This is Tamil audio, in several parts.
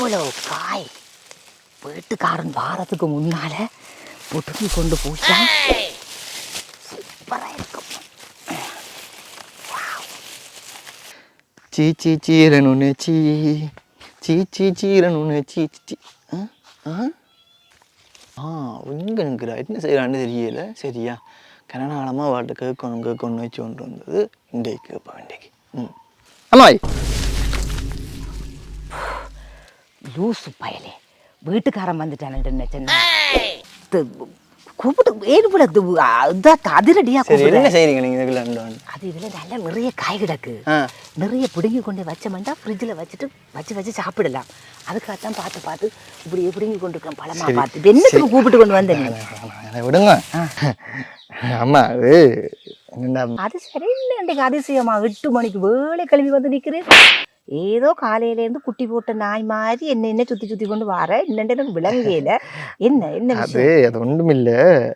இவ்வளவு காய். வீட்டுக்காரன் வாரத்துக்கு முன்னால புட்டுக்கி கொண்டு போச்சா சூப்பரா இருக்கும். சீ சீ சீரனுன்னு சீ சீ சீ சீரனுன்னு சீ சீ ஆ இங்கே நிற்கிறா என்ன செய்யறான்னு தெரியல. சரியா. கனநாளமாக வாட்டு கேட்கணும் கேட்கணும்னு வச்சு கொண்டு வந்தது இன்றைக்கு கேட்ப வேண்டியக்கு ம். அம்மாய்! லூசு பயலே. வீட்டுக்காரன் வந்துட்டான்னு நினைச்சேன் கூப்பிட்டு ஏழுபுல அதிரடியா என்ன செய்றீங்க வந்து? அது இதுல நல்ல நிறைய காய் கிடக்கு. நிறைய பிடுங்கி கொண்டு வச்சோம்னா ஃப்ரிட்ஜில் வச்சுட்டு வச்சு வச்சு சாப்பிடலாம். அதுக்காகத்தான் பார்த்து பார்த்து இப்படி பிடுங்கி கொண்டு இருக்கேன் பழமா. பார்த்து. என்னத்துக்கு கூப்பிட்டு கொண்டு வந்தேன் விடுங்க. அம்மா அது அது சரி அதிசயமா? எட்டு மணிக்கு வேலை கிளம்பி வந்து நிற்கிறேன் ஏதோ காலையில இருந்து குட்டி போட்ட நாய் மாதிரி என்ன என்ன சுத்தி சுத்தி கொண்டு வர என்னண்டு எனக்கு விளங்கல என்ன என்ன அது அது ஒன்றுமில்ல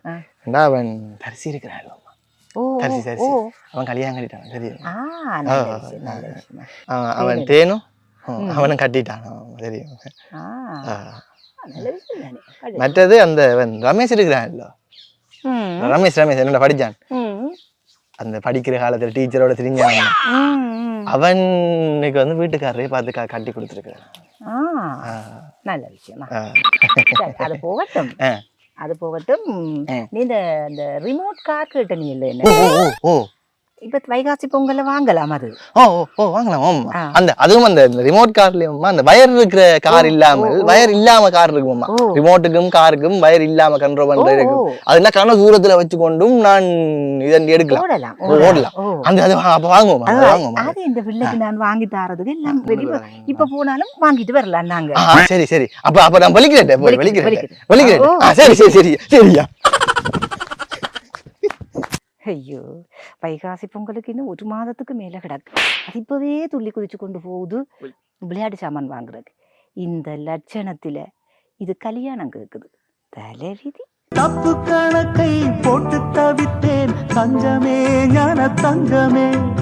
ஆ. ஏண்டா அவன் தரிசி இருக்கிறான் ஓ அவன் கல்யாணம் கட்டிட்டான் தெரியும் அவன் தேனும் அவனும் கட்டிட்டான் தெரியும். மற்றது அந்த ரமேஷ் இருக்கிறான்ல ம், ரமேஷ் ரமேஷ் என்னோட படிச்சான் அந்த படிக்கிற காலத்துல டீச்சரோட ம். அவனுக்கு வந்து வீட்டுக்காரரே பார்த்து கட்டி கொடுத்துருக்கான் ஆ நல்ல விஷயமா. அது போகட்டும். அது போகட்டும். நீ இந்த ரிமோட் கார் கேட்ட நீ இல்லை என்ன? ஓ. இப்ப வைகாசி பொங்கல்ல வாங்கலாம் அது. ஓ ஓ வாங்கலாம். அந்த அதுவும் அந்த ரிமோட் கார்லயுமா அந்த வயர் இருக்கிற கார் இல்லாமல் வயர் இல்லாம கார் இருக்குமா. ரிமோட்டுக்கும் காருக்கும் வயர் இல்லாம கண்ட்ரோல் பண்ற ஓ, இருக்கும். ஓ. அது என்ன கன தூரத்துல வச்சு கொண்டும் நான் இதன் எடுக்கலாம். ஓடலாம் அந்த அது அப்ப வாங்குவோம் வாங்குவோம் அது இந்த பிள்ளைக்கு நான் வாங்கி தரதுக்கு எல்லாம் இப்ப போனாலும் வாங்கிட்டு வரலாம் நாங்க. சரி சரி. அப்ப அப்ப நான் வலிக்கிறேன் வலிக்கிறேன், வலிக்கிறேன் சரி சரி சரி சரியா. ஐயோ. வைகாசி பொங்கலுக்கு இன்னும் ஒரு மாதத்துக்கு மேல கிடக்கு. அது இப்பவே துள்ளி குதிச்சு கொண்டு போகுது. விளையாட்டு சாமான் வாங்குறதுக்கு. இந்த லட்சணத்துல இது கல்யாணம் கேக்குது. தலைவிதி. தப்பு கணக்கை போட்டு தவித்தேன். தங்கமே ஞான தங்கமே